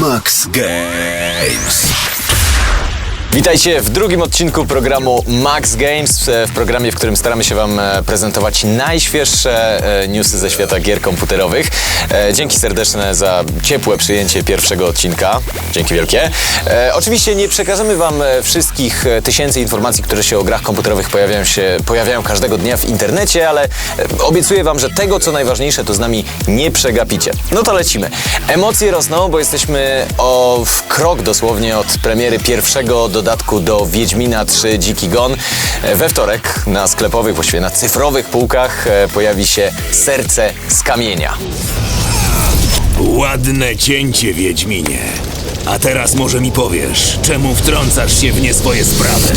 Max Games. Witajcie w drugim odcinku programu Max Games, e, w programie, w którym staramy się Wam e, prezentować najświeższe e, newsy ze świata gier komputerowych. Dzięki serdeczne za ciepłe przyjęcie pierwszego odcinka. Dzięki wielkie. Oczywiście nie przekażemy Wam wszystkich tysięcy informacji, które się o grach komputerowych pojawiają, się, pojawiają każdego dnia w internecie, ale obiecuję Wam, że tego, co najważniejsze, to z nami nie przegapicie. No to lecimy. Emocje rosną, bo jesteśmy o krok dosłownie od premiery pierwszego dodatku do Wiedźmina 3 Dziki Gon. E, We wtorek na sklepowych, właściwie na cyfrowych półkach e, pojawi się Serce z Kamienia. Ładne cięcie, Wiedźminie. A teraz może mi powiesz, czemu wtrącasz się w nie swoje sprawy?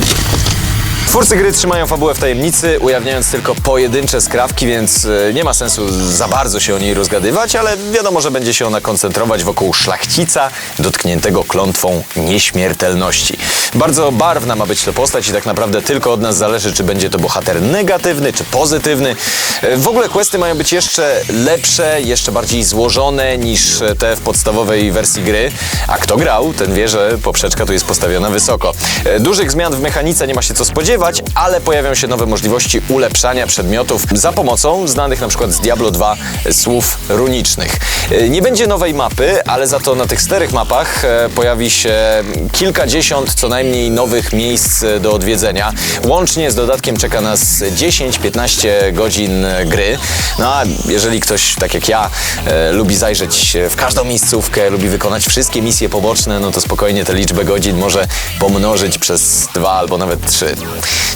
Twórcy gry trzymają fabułę w tajemnicy, ujawniając tylko pojedyncze skrawki, więc e, nie ma sensu za bardzo się o niej rozgadywać, ale wiadomo, że będzie się ona koncentrować wokół szlachcica dotkniętego klątwą nieśmiertelności. Bardzo barwna ma być to postać i tak naprawdę tylko od nas zależy, czy będzie to bohater negatywny, czy pozytywny. E, W ogóle questy mają być jeszcze lepsze, jeszcze bardziej złożone niż te w podstawowej wersji gry, a kto grał, ten wie, że poprzeczka tu jest postawiona wysoko. E, Dużych zmian w mechanice nie ma się co spodziewać, ale pojawią się nowe możliwości ulepszania przedmiotów za pomocą znanych na przykład z Diablo 2 słów runicznych. E, Nie będzie nowej mapy, ale za to na tych czterech mapach e, pojawi się kilkadziesiąt co najmniej nowych miejsc do odwiedzenia. Łącznie z dodatkiem czeka nas 10-15 godzin gry. No a jeżeli ktoś, tak jak ja, lubi zajrzeć w każdą miejscówkę, lubi wykonać wszystkie misje poboczne, no to spokojnie tę liczbę godzin może pomnożyć przez dwa albo nawet trzy.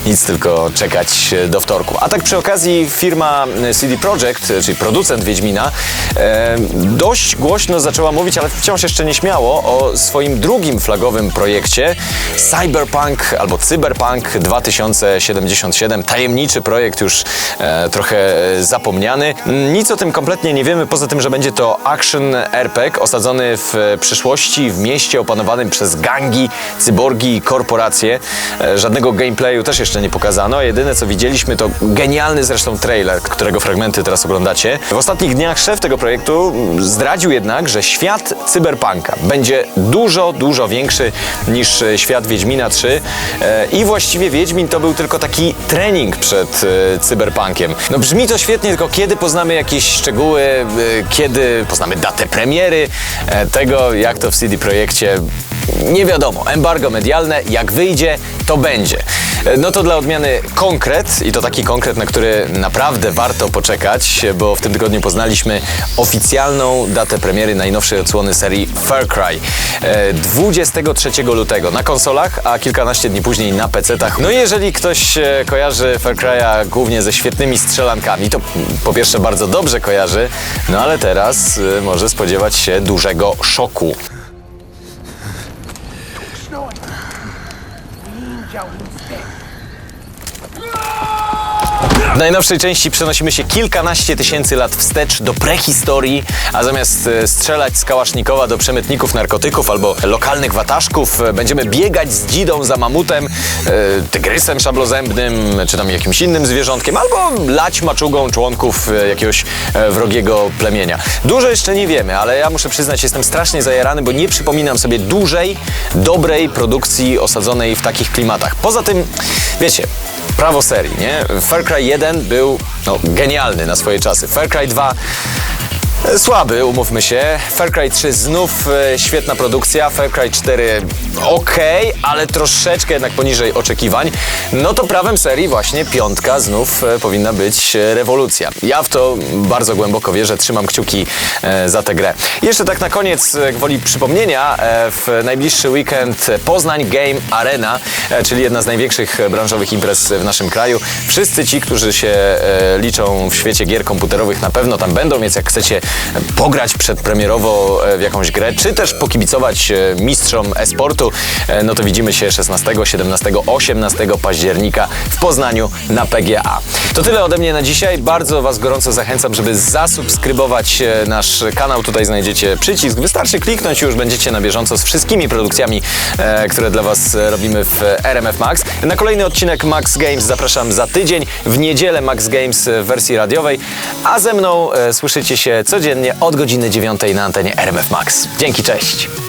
Nic tylko czekać e, do wtorku. A tak przy okazji firma e, CD Projekt, e, czyli producent Wiedźmina, dość głośno zaczęła mówić, ale wciąż jeszcze nieśmiało, o swoim drugim flagowym projekcie Cyberpunk albo Cyberpunk 2077. Tajemniczy projekt już trochę zapomniany. Nic o tym kompletnie nie wiemy, poza tym, że będzie to action RPG osadzony w e, w mieście opanowanym przez gangi, cyborgi i korporacje. E, Żadnego gameplayu też jeszcze nie pokazano. Jedyne co widzieliśmy to genialny zresztą trailer, którego fragmenty teraz oglądacie. W ostatnich dniach szef tego projektu zdradził jednak, że świat cyberpunka będzie dużo, dużo większy niż e, świat Wiedźmina 3 E, i właściwie Wiedźmin to był tylko taki trening przed cyberpunkiem. No brzmi to świetnie, tylko kiedy poznamy jakieś szczegóły, kiedy poznamy datę premiery tego, jak to w CD Projekcie nie wiadomo. Embargo medialne, jak wyjdzie, to będzie. E, No to dla odmiany konkret i to taki konkret, na który naprawdę warto poczekać, bo w tym tygodniu poznaliśmy oficjalną datę premiery najnowszej odsłony serii Far Cry. E, 23 lutego na konsolach, a kilkanaście dni później na PC-tach. No i jeżeli ktoś e, kojarzy Far Cry'a głównie ze świetnymi strzelankami, to po pierwsze bardzo dobrze kojarzy, no ale teraz e, może spodziewać się dużego szoku. Jones. W najnowszej części przenosimy się kilkanaście tysięcy lat wstecz do prehistorii, a zamiast e, strzelać z kałasznikowa do przemytników narkotyków albo lokalnych wataszków, e, będziemy biegać z dzidą za mamutem, e, tygrysem szablozębnym, czy tam jakimś innym zwierzątkiem, albo lać maczugą członków jakiegoś wrogiego plemienia. Dużo jeszcze nie wiemy, ale ja muszę przyznać, jestem strasznie zajarany, bo nie przypominam sobie dużej, dobrej produkcji osadzonej w takich klimatach. Poza tym, wiecie, prawo serii, nie? Far Cry 1 był no, genialny na swoje czasy. Far Cry 2 e, Słaby, umówmy się. Far Cry 3 znów e, świetna produkcja. Far Cry 4 ok, ale troszeczkę jednak poniżej oczekiwań. No to prawem serii właśnie piątka znów e, powinna być e, rewolucja. Ja w to bardzo głęboko wierzę, trzymam kciuki za tę grę. Jeszcze tak na koniec, e, gwoli przypomnienia, w najbliższy weekend Poznań Game Arena, czyli jedna z największych branżowych imprez w naszym kraju. Wszyscy ci, którzy się liczą w świecie gier komputerowych na pewno tam będą, więc jak chcecie pograć przedpremierowo e, w jakąś grę, czy też pokibicować e, mistrzom e-sportu, e, no to widzimy się 16, 17, 18 października w Poznaniu na PGA. To tyle ode mnie na dzisiaj. Bardzo Was gorąco zachęcam, żeby zasubskrybować nasz kanał. Tutaj znajdziecie przycisk. Wystarczy kliknąć i już będziecie na bieżąco z wszystkimi produkcjami, które dla Was robimy w RMF Max. Na kolejny odcinek Max Games zapraszam za tydzień. W niedzielę Max Games w wersji radiowej, a ze mną słyszycie się codziennie od godziny 9 na antenie RMF Max. Dzięki, cześć!